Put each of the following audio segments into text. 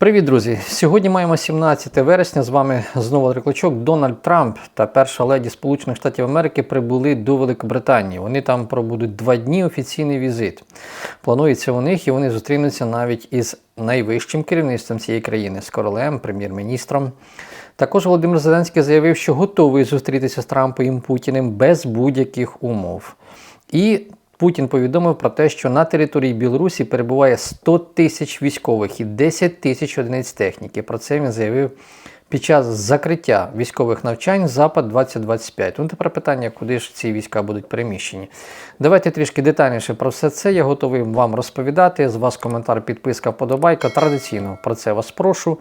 Привіт, друзі! Сьогодні маємо 17 вересня. З вами знову Рекличок. Дональд Трамп та перша леді Сполучених Штатів Америки прибули до Великобританії. Вони там пробудуть два дні офіційний візит. Планується у них, і вони зустрінуться навіть із найвищим керівництвом цієї країни з королем, прем'єр-міністром. Також Володимир Зеленський заявив, що готовий зустрітися з Трампом і Путіним без будь-яких умов. І Путін повідомив про те, що на території Білорусі перебуває 100 тисяч військових і 10 тисяч одиниць техніки. Про це він заявив під час закриття військових навчань Запад 2025. Ну тепер питання, куди ж ці війська будуть переміщені. Давайте трішки детальніше про все це. Я готовий вам розповідати. З вас коментар, підписка, вподобайка. Традиційно про це вас прошу.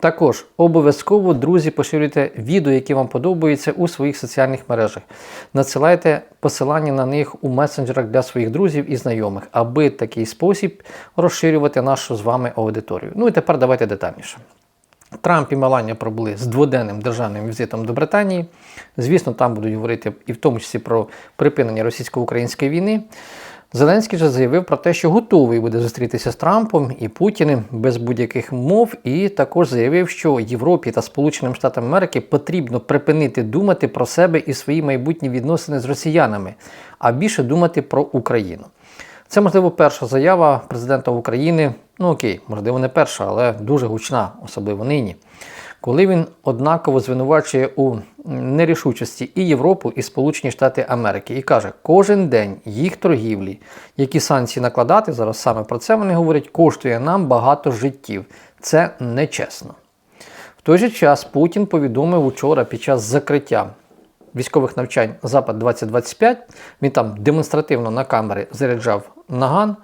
Також обов'язково, друзі, поширюйте відео, які вам подобаються у своїх соціальних мережах. Надсилайте посилання на них у месенджерах для своїх друзів і знайомих, аби такий спосіб розширювати нашу з вами аудиторію. Ну і тепер давайте детальніше. Трамп і Меланія пробули з дводенним державним візитом до Британії. Звісно, там будуть говорити і в тому числі про припинення російсько-української війни. Зеленський же заявив про те, що готовий буде зустрітися з Трампом і Путіним без будь-яких мов, і також заявив, що Європі та Сполученим Штатам Америки потрібно припинити думати про себе і свої майбутні відносини з росіянами, а більше думати про Україну. Це, можливо, перша заява президента України. Ну окей, можливо, не перша, але дуже гучна, особливо нині. Коли він однаково звинувачує у нерішучості і Європу, і Сполучені Штати Америки, і каже, кожен день їх торгівлі, які санкції накладати, зараз саме про це вони говорять, коштує нам багато життів. Це нечесно. В той же час Путін повідомив учора під час закриття військових навчань Запад 2025. Він там демонстративно на камери заряджав наган,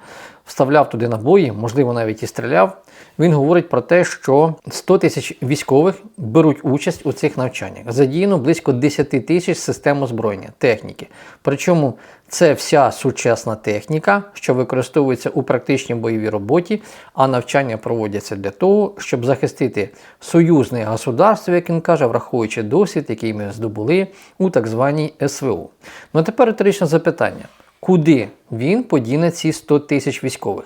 вставляв туди набої, можливо, навіть і стріляв. Він говорить про те, що 100 тисяч військових беруть участь у цих навчаннях. Задіяно близько 10 тисяч систем озброєння, техніки. Причому це вся сучасна техніка, що використовується у практичній бойовій роботі, а навчання проводяться для того, щоб захистити союзне государство, як він каже, враховуючи досвід, який ми здобули у так званій СВО. Ну а тепер риторичне запитання: куди він подіне ці 100 тисяч військових?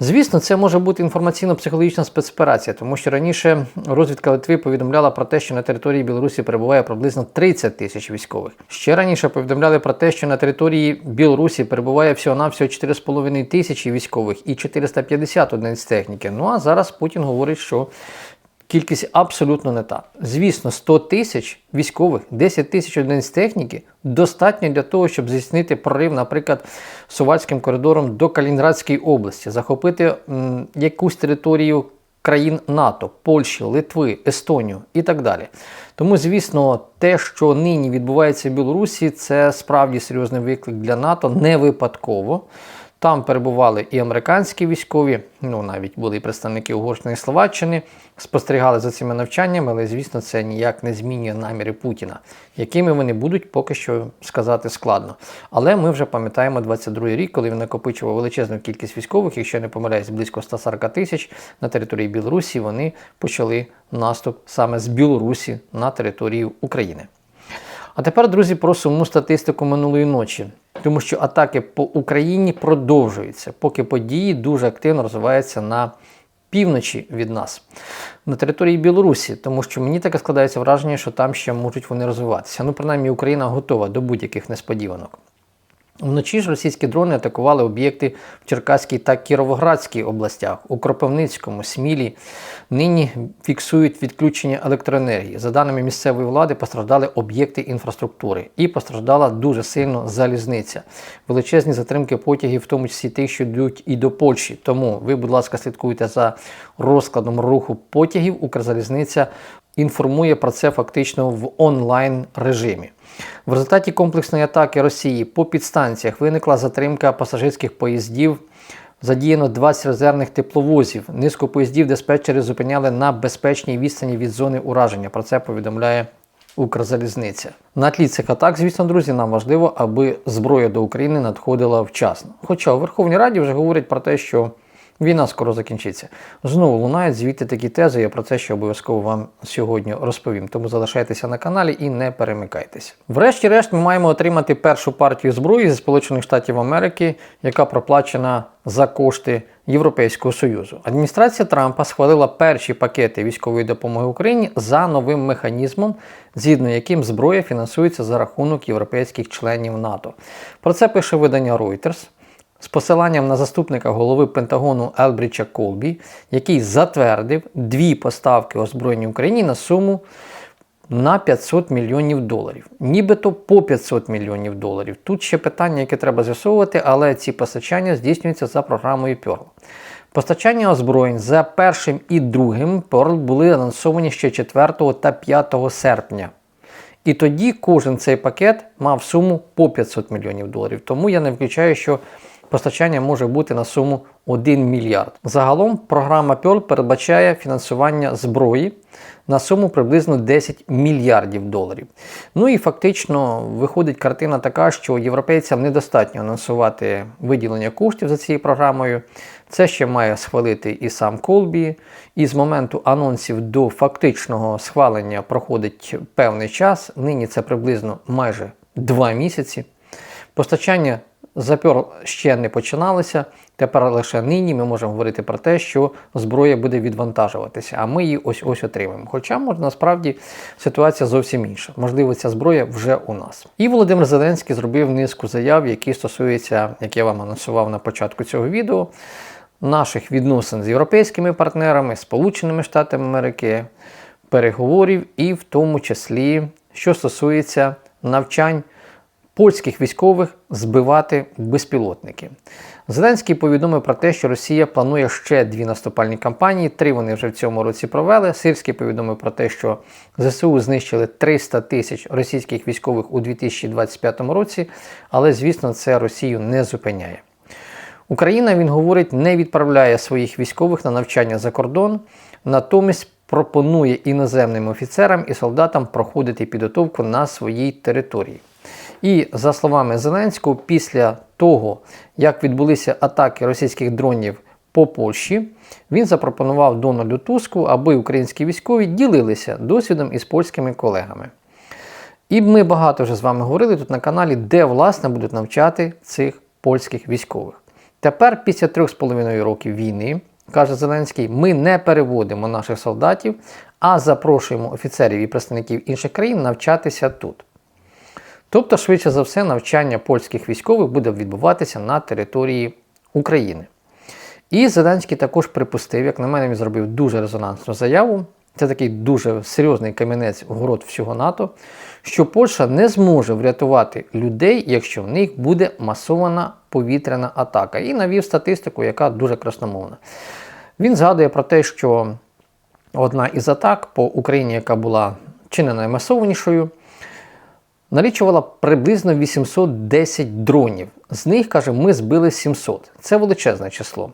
Звісно, це може бути інформаційно-психологічна спецоперація, тому що раніше розвідка Литви повідомляла про те, що на території Білорусі перебуває приблизно 30 тисяч військових. Ще раніше повідомляли про те, що на території Білорусі перебуває всього-навсього 4,5 тисячі військових і 450 одиниць техніки. Ну а зараз Путін говорить, що Кількість абсолютно не та. Звісно, 100 тисяч військових, 10 тисяч одиниць техніки достатньо для того, щоб здійснити прорив, наприклад, Сувальським коридором до Калінінградської області, захопити м, якусь територію країн НАТО, Польщі, Литви, Естонію і так далі. Тому, звісно, те, що нині відбувається в Білорусі, це справді серйозний виклик для НАТО, не випадково. Там перебували і американські військові, ну навіть були і представники Угорщини і Словаччини, спостерігали за цими навчаннями, але звісно, це ніяк не змінює наміри Путіна. Якими вони будуть, поки що сказати складно. Але ми вже пам'ятаємо 22-й рік, коли він накопичував величезну кількість військових, якщо не помиляюсь, близько 140 тисяч на території Білорусі. Вони почали наступ саме з Білорусі на територію України. А тепер, друзі, про суму статистику минулої ночі, тому що атаки по Україні продовжуються, поки події дуже активно розвиваються на півночі від нас, на території Білорусі, тому що мені таке складається враження, що там ще можуть вони розвиватися. Ну, принаймні, Україна готова до будь-яких несподіванок. Вночі ж російські дрони атакували об'єкти в Черкаській та Кіровоградській областях, у Кропивницькому, Смілі. Нині фіксують відключення електроенергії. За даними місцевої влади, постраждали об'єкти інфраструктури і постраждала дуже сильно залізниця. Величезні затримки потягів, в тому числі тих, що йдуть і до Польщі. Тому ви, будь ласка, слідкуйте за розкладом руху потягів. Укрзалізниця інформує про це фактично в онлайн режимі. В результаті комплексної атаки Росії по підстанціях виникла затримка пасажирських поїздів. Задіяно 20 резервних тепловозів. Низку поїздів диспетчери зупиняли на безпечній відстані від зони ураження. Про це повідомляє Укрзалізниця. На тлі цих атак, звісно, друзі, нам важливо, аби зброя до України надходила вчасно. Хоча у Верховній Раді вже говорять про те, що Війна скоро закінчиться. Знову лунають звідти такі тези. Я про це ще обов'язково вам сьогодні розповім. Тому залишайтеся на каналі і не перемикайтеся. Врешті-решт, ми маємо отримати першу партію зброї зі Сполучених Штатів Америки, яка проплачена за кошти Європейського Союзу. Адміністрація Трампа схвалила перші пакети військової допомоги Україні за новим механізмом, згідно яким зброя фінансується за рахунок європейських членів НАТО. Про це пише видання Reuters з посиланням на заступника голови Пентагону Елбріча Колбі, який затвердив дві поставки озброєння Україні на суму на 500 мільйонів доларів. Нібито по 500 мільйонів доларів. Тут ще питання, яке треба з'ясовувати, але ці постачання здійснюються за програмою Pearl. Постачання озброєнь за першим і другим Pearl були анонсовані ще 4 та 5 серпня. І тоді кожен цей пакет мав суму по 500 мільйонів доларів. Тому я не виключаю, що постачання може бути на суму 1 мільярд. Загалом програма Pearl передбачає фінансування зброї на суму приблизно 10 мільярдів доларів. Ну і фактично виходить картина така, що європейцям недостатньо анонсувати виділення коштів за цією програмою. Це ще має схвалити і сам Колбі. І з моменту анонсів до фактичного схвалення проходить певний час. Нині це приблизно майже 2 місяці. Постачання запер ще не починалося. Тепер лише нині ми можемо говорити про те, що зброя буде відвантажуватися, а ми її ось ось отримаємо. Хоча може, насправді ситуація зовсім інша. Можливо, ця зброя вже у нас. І Володимир Зеленський зробив низку заяв, які стосуються, як я вам анонсував на початку цього відео, наших відносин з європейськими партнерами, Сполученими Штатами Америки, переговорів, і в тому числі, що стосується навчань польських військових збивати безпілотники. Зеленський повідомив про те, що Росія планує ще дві наступальні кампанії. Три вони вже в цьому році провели. Сирський повідомив про те, що ЗСУ знищили 300 тисяч російських військових у 2025 році, але звісно, це Росію не зупиняє. Україна, він говорить, не відправляє своїх військових на навчання за кордон, натомість пропонує іноземним офіцерам і солдатам проходити підготовку на своїй території. І за словами Зеленського, після того, як відбулися атаки російських дронів по Польщі, він запропонував Дональду Туску, аби українські військові ділилися досвідом із польськими колегами. І ми багато вже з вами говорили тут на каналі, де власне будуть навчати цих польських військових. Тепер, після трьох з половиною років війни, каже Зеленський, ми не переводимо наших солдатів, а запрошуємо офіцерів і представників інших країн навчатися тут. Тобто, швидше за все, навчання польських військових буде відбуватися на території України. І Зеленський також припустив, як на мене, він зробив дуже резонансну заяву. Це такий дуже серйозний камінець город всього НАТО, що Польща не зможе врятувати людей, якщо в них буде масована повітряна атака. І навів статистику, яка дуже красномовна. Він згадує про те, що одна із атак по Україні, яка була чи не налічувала приблизно 810 дронів. З них, каже, ми збили 700. Це величезне число.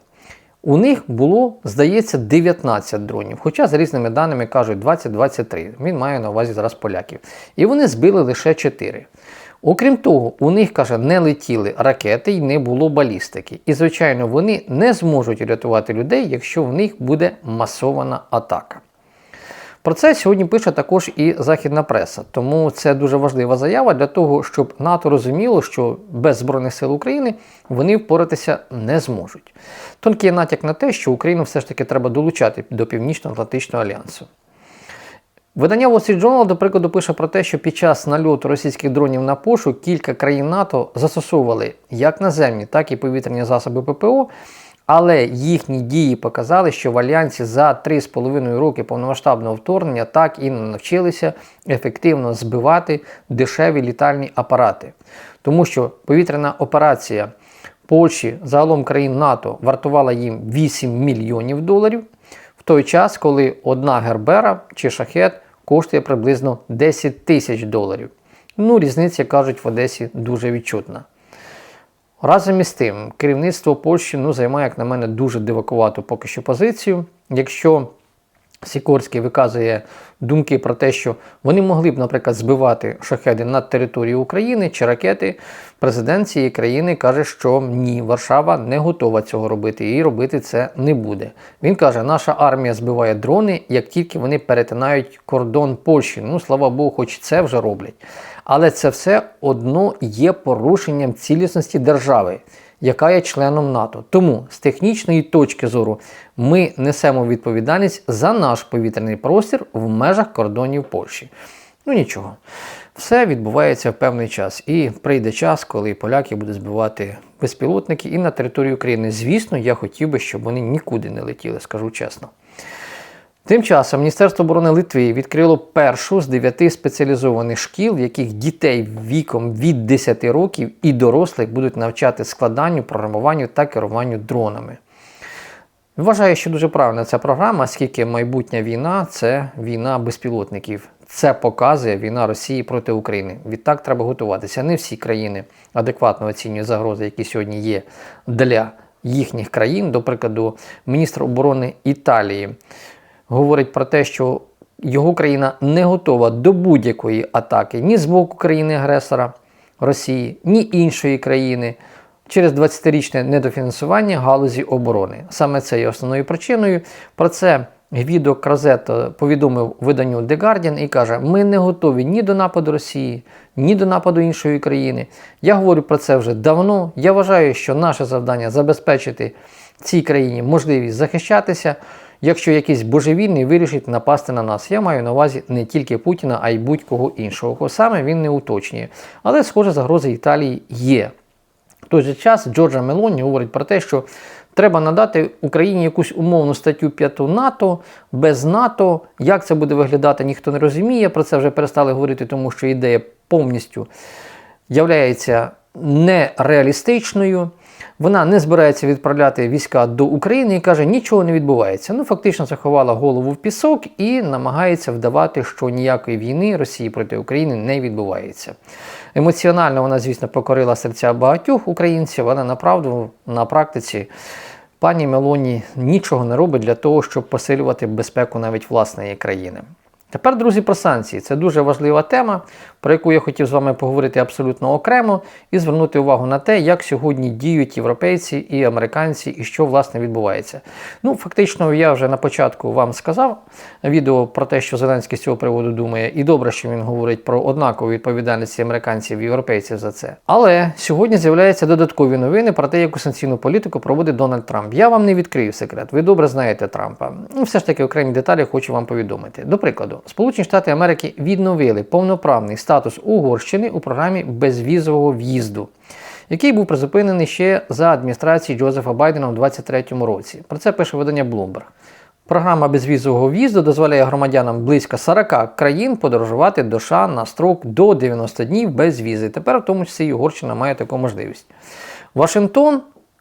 У них було, здається, 19 дронів, хоча за різними даними кажуть 20-23. Він має на увазі зараз поляків. І вони збили лише 4. Окрім того, у них, каже, не летіли ракети і не було балістики. І, звичайно, вони не зможуть рятувати людей, якщо в них буде масована атака. Про це сьогодні пише також і західна преса, тому це дуже важлива заява для того, щоб НАТО розуміло, що без Збройних сил України вони впоратися не зможуть. Тонкий натяк на те, що Україну все ж таки треба долучати до Північно-Атлантичного альянсу. Видання Wall Street Journal, до прикладу, пише про те, що під час нальоту російських дронів на Пошу кілька країн НАТО застосовували як наземні, так і повітряні засоби ППО. Але їхні дії показали, що в альянсі за 3,5 роки повномасштабного вторгнення так і не навчилися ефективно збивати дешеві літальні апарати. Тому що повітряна операція Польщі, загалом країн НАТО, вартувала їм 8 мільйонів доларів, в той час, коли одна гербера чи шахет коштує приблизно 10 тисяч доларів. Ну, різниця, кажуть, в Одесі дуже відчутна. Разом із тим, керівництво Польщі ну, займає, як на мене, дуже дивакувату поки що позицію. Якщо Сікорський виказує думки про те, що вони могли б, наприклад, збивати шахеди над територією України чи ракети. Президент цієї країни каже, що ні, Варшава не готова цього робити і робити це не буде. Він каже, наша армія збиває дрони, як тільки вони перетинають кордон Польщі. Ну, слава Богу, хоч це вже роблять. Але це все одно є порушенням цілісності держави яка є членом НАТО. Тому з технічної точки зору ми несемо відповідальність за наш повітряний простір в межах кордонів Польщі. Ну нічого, все відбувається в певний час. І прийде час, коли поляки будуть збивати безпілотники і на території України. Звісно, я хотів би, щоб вони нікуди не летіли, скажу чесно. Тим часом Міністерство оборони Литви відкрило першу з дев'яти спеціалізованих шкіл, в яких дітей віком від 10 років і дорослих будуть навчати складанню, програмуванню та керуванню дронами. Вважаю, що дуже правильна ця програма, оскільки майбутня війна це війна безпілотників. Це показує війна Росії проти України. Відтак треба готуватися. Не всі країни адекватно оцінюють загрози, які сьогодні є для їхніх країн. До прикладу, міністр оборони Італії говорить про те, що його країна не готова до будь-якої атаки ні з боку країни-агресора Росії, ні іншої країни через 20-річне недофінансування галузі оборони. Саме це є основною причиною. Про це Гвідо Кразет повідомив виданню The Guardian і каже: ми не готові ні до нападу Росії, ні до нападу іншої країни. Я говорю про це вже давно. Я вважаю, що наше завдання забезпечити цій країні можливість захищатися якщо якийсь божевільний вирішить напасти на нас. Я маю на увазі не тільки Путіна, а й будь-кого іншого. Саме він не уточнює. Але, схоже, загрози Італії є. В той же час Джорджа Мелоні говорить про те, що треба надати Україні якусь умовну статтю 5 НАТО без НАТО. Як це буде виглядати, ніхто не розуміє. Про це вже перестали говорити, тому що ідея повністю являється нереалістичною. Вона не збирається відправляти війська до України і каже, нічого не відбувається. Ну, фактично заховала голову в пісок і намагається вдавати, що ніякої війни Росії проти України не відбувається. Емоціонально вона, звісно, покорила серця багатьох українців, але направду на практиці пані Мелоні нічого не робить для того, щоб посилювати безпеку навіть власної країни. Тепер, друзі, про санкції. Це дуже важлива тема, про яку я хотів з вами поговорити абсолютно окремо і звернути увагу на те, як сьогодні діють європейці і американці, і що власне відбувається. Ну, фактично, я вже на початку вам сказав відео про те, що Зеленський з цього приводу думає, і добре, що він говорить про однакову відповідальність американців і європейців за це. Але сьогодні з'являються додаткові новини про те, яку санкційну політику проводить Дональд Трамп. Я вам не відкрию секрет. Ви добре знаєте Трампа. Ну, все ж таки окремі деталі хочу вам повідомити. До прикладу. Сполучені Штати Америки відновили повноправний статус Угорщини у програмі безвізового в'їзду, який був призупинений ще за адміністрації Джозефа Байдена у 2023 році. Про це пише видання Bloomberg. Програма безвізового в'їзду дозволяє громадянам близько 40 країн подорожувати до США на строк до 90 днів без візи. Тепер, в тому числі, і Угорщина має таку можливість. Вашингтон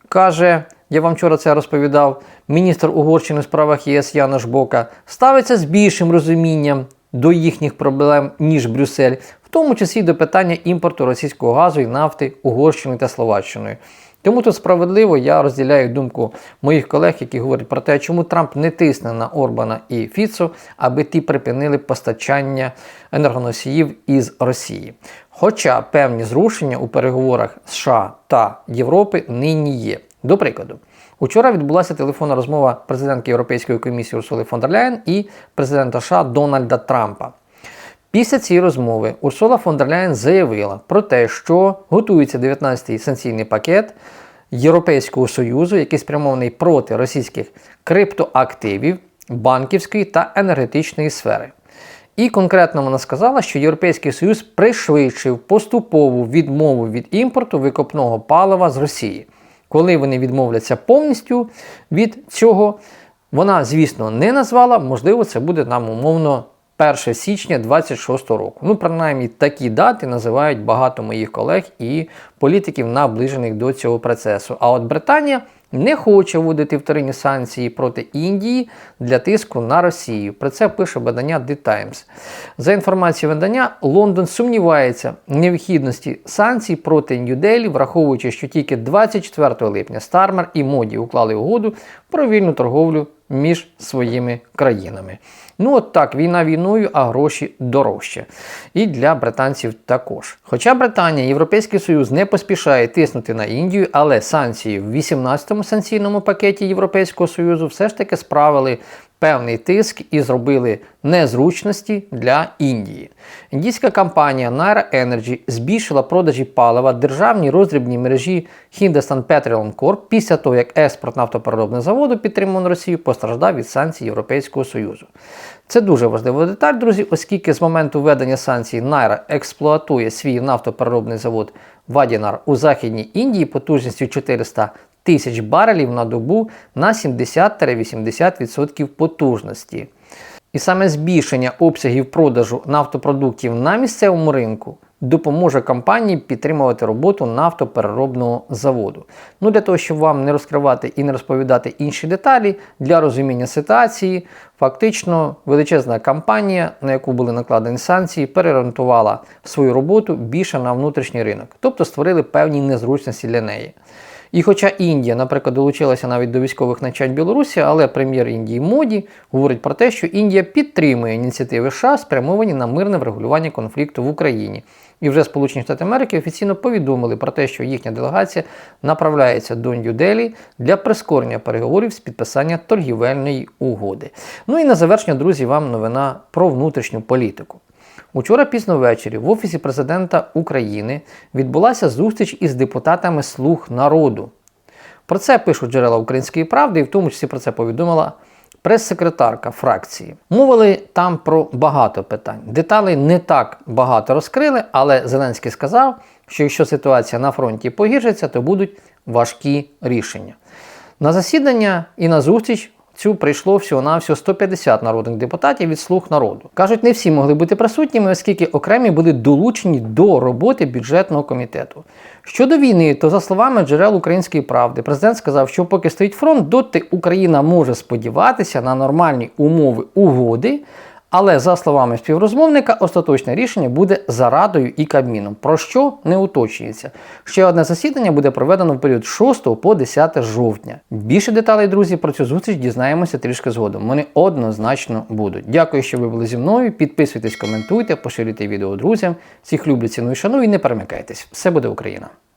каже. Я вам вчора це розповідав, міністр Угорщини у справах ЄС Янош Бока ставиться з більшим розумінням до їхніх проблем, ніж Брюссель, в тому числі до питання імпорту російського газу і нафти Угорщини та Словаччиною. Тому тут справедливо я розділяю думку моїх колег, які говорять про те, чому Трамп не тисне на Орбана і Фіцу, аби ті припинили постачання енергоносіїв із Росії. Хоча певні зрушення у переговорах США та Європи нині є. До прикладу, учора відбулася телефонна розмова президентки Європейської комісії Урсули фон дер Ляєн і президента США Дональда Трампа. Після цієї розмови Урсула фон дер Ляєн заявила про те, що готується 19-й санкційний пакет Європейського Союзу, який спрямований проти російських криптоактивів, банківської та енергетичної сфери. І конкретно вона сказала, що Європейський Союз пришвидшив поступову відмову від імпорту викопного палива з Росії. Коли вони відмовляться повністю від цього, вона, звісно, не назвала, можливо, це буде нам умовно 1 січня 26 року. Ну, принаймні, такі дати називають багато моїх колег і політиків, наближених до цього процесу. А от Британія не хоче вводити вторинні санкції проти Індії для тиску на Росію. Про це пише видання The Times. За інформацією видання, Лондон сумнівається в необхідності санкцій проти Нью-Делі, враховуючи, що тільки 24 липня Стармер і Моді уклали угоду про вільну торговлю між своїми країнами. Ну от так, війна війною, а гроші дорожче. І для британців також. Хоча Британія, Європейський Союз не поспішає тиснути на Індію, але санкції в 18-му санкційному пакеті Європейського Союзу все ж таки справили певний тиск і зробили незручності для Індії. Індійська компанія Naira Energy збільшила продажі палива державній роздрібній мережі Hindustan Petroleum Corp після того, як експорт нафтопереробного заводу, підтримуваний Росією, постраждав від санкцій Європейського Союзу. Це дуже важлива деталь, друзі, оскільки з моменту введення санкцій Naira експлуатує свій нафтопереробний завод Вадінар у Західній Індії потужністю 400 тисяч барелів на добу на 70-80% потужності. І саме збільшення обсягів продажу нафтопродуктів на місцевому ринку допоможе компанії підтримувати роботу нафтопереробного заводу. Ну для того, щоб вам не розкривати і не розповідати інші деталі, для розуміння ситуації, фактично величезна компанія, на яку були накладені санкції, переорієнтувала свою роботу більше на внутрішній ринок, тобто створили певні незручності для неї. І хоча Індія, наприклад, долучилася навіть до військових навчань Білорусі, але прем'єр Індії Моді говорить про те, що Індія підтримує ініціативи США, спрямовані на мирне врегулювання конфлікту в Україні. І вже Сполучені Штати Америки офіційно повідомили про те, що їхня делегація направляється до Нью-Делі для прискорення переговорів з підписання торгівельної угоди. Ну і на завершення, друзі, вам новина про внутрішню політику. Учора пізно ввечері в Офісі президента України відбулася зустріч із депутатами Слуг народу. Про це пишуть джерела української правди, і в тому числі про це повідомила прес-секретарка фракції. Мовили там про багато питань. Деталей не так багато розкрили, але Зеленський сказав, що якщо ситуація на фронті погіршиться, то будуть важкі рішення. На засідання і на зустріч цю прийшло всього-навсього 150 народних депутатів від слуг народу. Кажуть, не всі могли бути присутніми, оскільки окремі були долучені до роботи бюджетного комітету. Щодо війни, то за словами джерел української правди, президент сказав, що поки стоїть фронт, доти Україна може сподіватися на нормальні умови угоди. Але за словами співрозмовника, остаточне рішення буде за радою і Кабміном, про що не уточнюється. Ще одне засідання буде проведено в період 6 по 10 жовтня. Більше деталей, друзі, про цю зустріч дізнаємося трішки згодом. Вони однозначно будуть. Дякую, що ви були зі мною. Підписуйтесь, коментуйте, поширюйте відео друзям. Всіх люблю, ціную, шаную і не перемикайтесь. Все буде Україна!